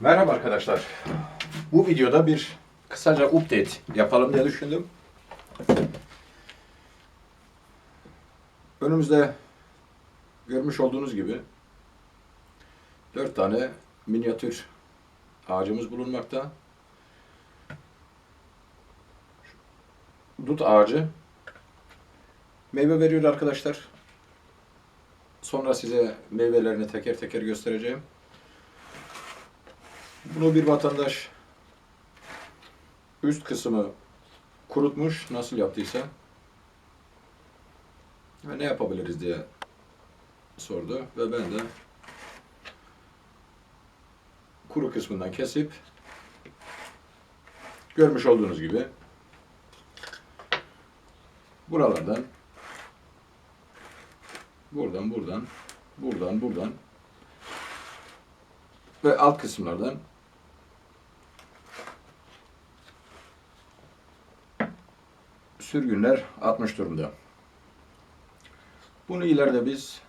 Merhaba arkadaşlar. Bu videoda bir kısaca update yapalım diye düşündüm. Önümüzde görmüş olduğunuz gibi dört tane minyatür ağacımız bulunmakta. Dut ağacı meyve veriyor arkadaşlar. Sonra size meyvelerini teker teker göstereceğim. Bunu bir vatandaş üst kısmı kurutmuş, nasıl yaptıysa. Ve ne yapabiliriz diye sordu ve ben de kuru kısmından kesip görmüş olduğunuz gibi buralardan buradan buradan buradan buradan ve alt kısımlardan sürgünler atmış durumda. Bunu ileride biz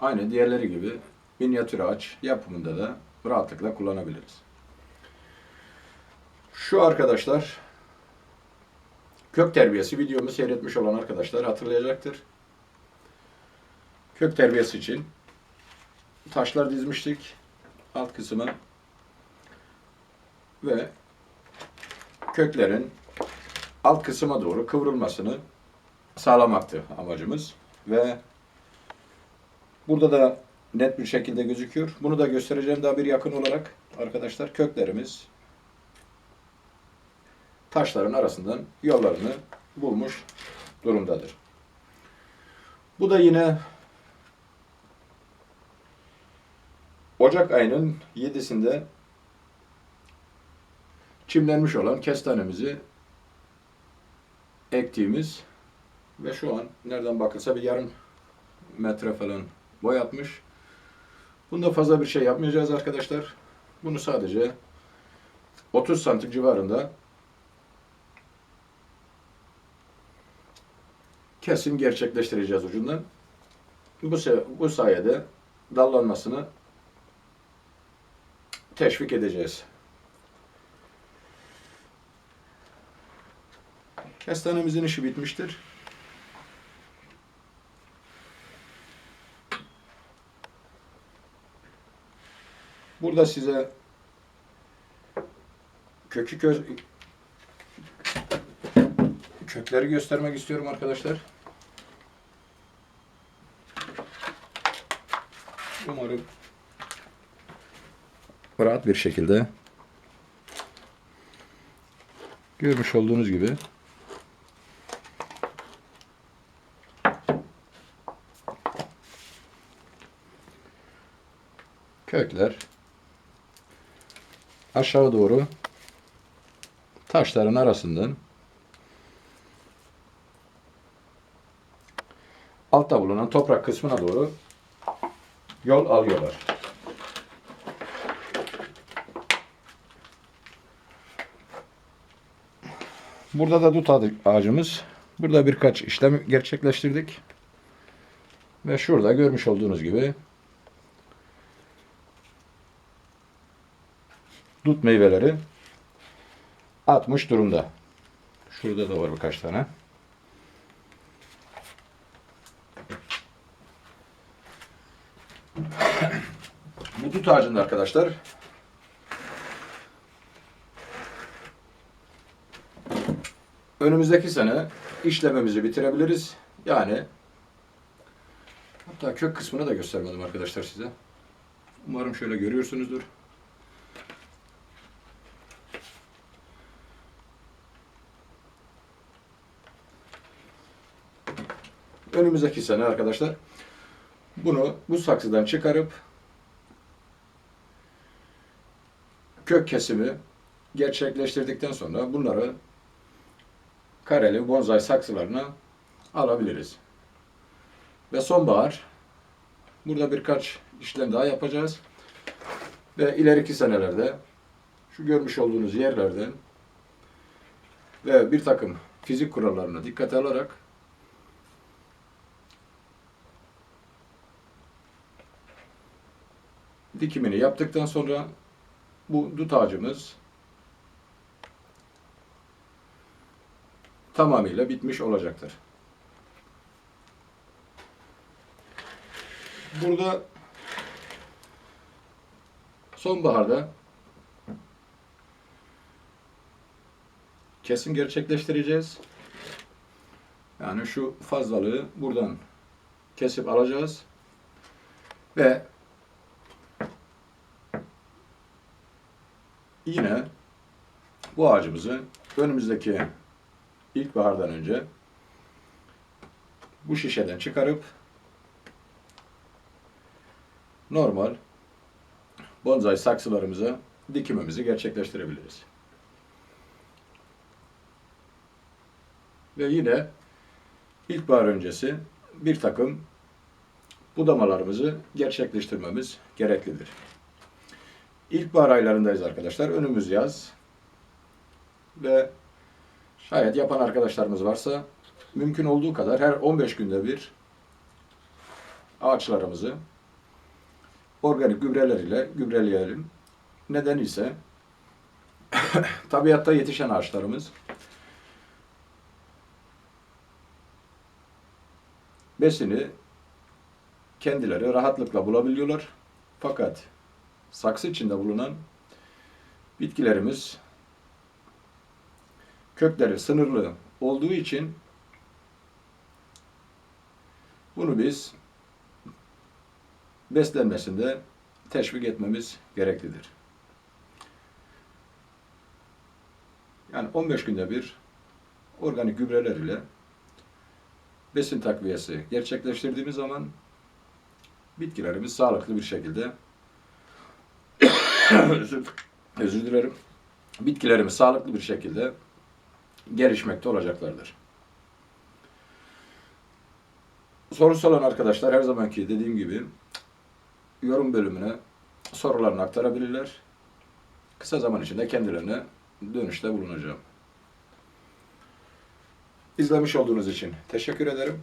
aynı diğerleri gibi minyatür ağaç yapımında da rahatlıkla kullanabiliriz. Şu arkadaşlar kök terbiyesi videomu seyretmiş olan arkadaşlar hatırlayacaktır. Kök terbiyesi için taşlar dizmiştik alt kısmı ve köklerin alt kısma doğru kıvrılmasını sağlamaktı amacımız ve burada da net bir şekilde gözüküyor. Bunu da göstereceğim daha bir yakın olarak arkadaşlar köklerimiz taşların arasından yollarını bulmuş durumdadır. Bu da yine Ocak ayının 7'sinde çimlenmiş olan kestanemizi ektiğimiz ve şu an nereden bakılsa bir yarım metre falan boy atmış. Bunda fazla bir şey yapmayacağız arkadaşlar. Bunu sadece 30 santim civarında kesim gerçekleştireceğiz ucundan. Bu, bu sayede dallanmasını teşvik edeceğiz. Kestanemizin işi bitmiştir. Burada size kökü göz kökleri göstermek istiyorum arkadaşlar. Umarım rahat bir şekilde görmüş olduğunuz gibi kökler aşağı doğru taşların arasından altta bulunan toprak kısmına doğru yol alıyorlar. Burada da dut ağacımız. Burada birkaç işlem gerçekleştirdik. Ve şurada görmüş olduğunuz gibi dut meyveleri atmış durumda. Şurada da var birkaç tane. Bu dut ağacında arkadaşlar önümüzdeki sene işlememizi bitirebiliriz. Yani hatta kök kısmını da göstermedim arkadaşlar size. Umarım şöyle görüyorsunuzdur. Önümüzdeki sene arkadaşlar bunu bu saksıdan çıkarıp kök kesimi gerçekleştirdikten sonra bunları kareli bonsai saksılarına alabiliriz. Ve sonbahar burada birkaç işlem daha yapacağız. Ve ileriki senelerde şu görmüş olduğunuz yerlerden ve bir takım fizik kurallarına dikkate alarak dikimini yaptıktan sonra bu dut ağacımız tamamıyla bitmiş olacaktır. Burada sonbaharda kesim gerçekleştireceğiz. Yani şu fazlalığı buradan kesip alacağız ve yine bu ağacımızı önümüzdeki ilkbahardan önce bu şişeden çıkarıp normal bonsai saksılarımıza dikimimizi gerçekleştirebiliriz. Ve yine ilkbahar öncesi bir takım budamalarımızı gerçekleştirmemiz gereklidir. İlkbahar aylarındayız arkadaşlar. Önümüz yaz. Ve şayet yapan arkadaşlarımız varsa mümkün olduğu kadar her 15 günde bir ağaçlarımızı organik gübreler ile gübreleyelim. Neden ise tabiatta yetişen ağaçlarımız besini kendileri rahatlıkla bulabiliyorlar. Fakat saksı içinde bulunan bitkilerimiz kökleri sınırlı olduğu için bunu biz beslenmesinde teşvik etmemiz gereklidir. Yani 15 günde bir organik gübreler ile besin takviyesi gerçekleştirdiğimiz zaman bitkilerimiz sağlıklı bir şekilde özür dilerim. Bitkilerimiz sağlıklı bir şekilde gelişmekte olacaklardır. Sorusu olan arkadaşlar her zamanki dediğim gibi yorum bölümüne sorularını aktarabilirler. Kısa zaman içinde kendilerine dönüşte bulunacağım. İzlemiş olduğunuz için teşekkür ederim.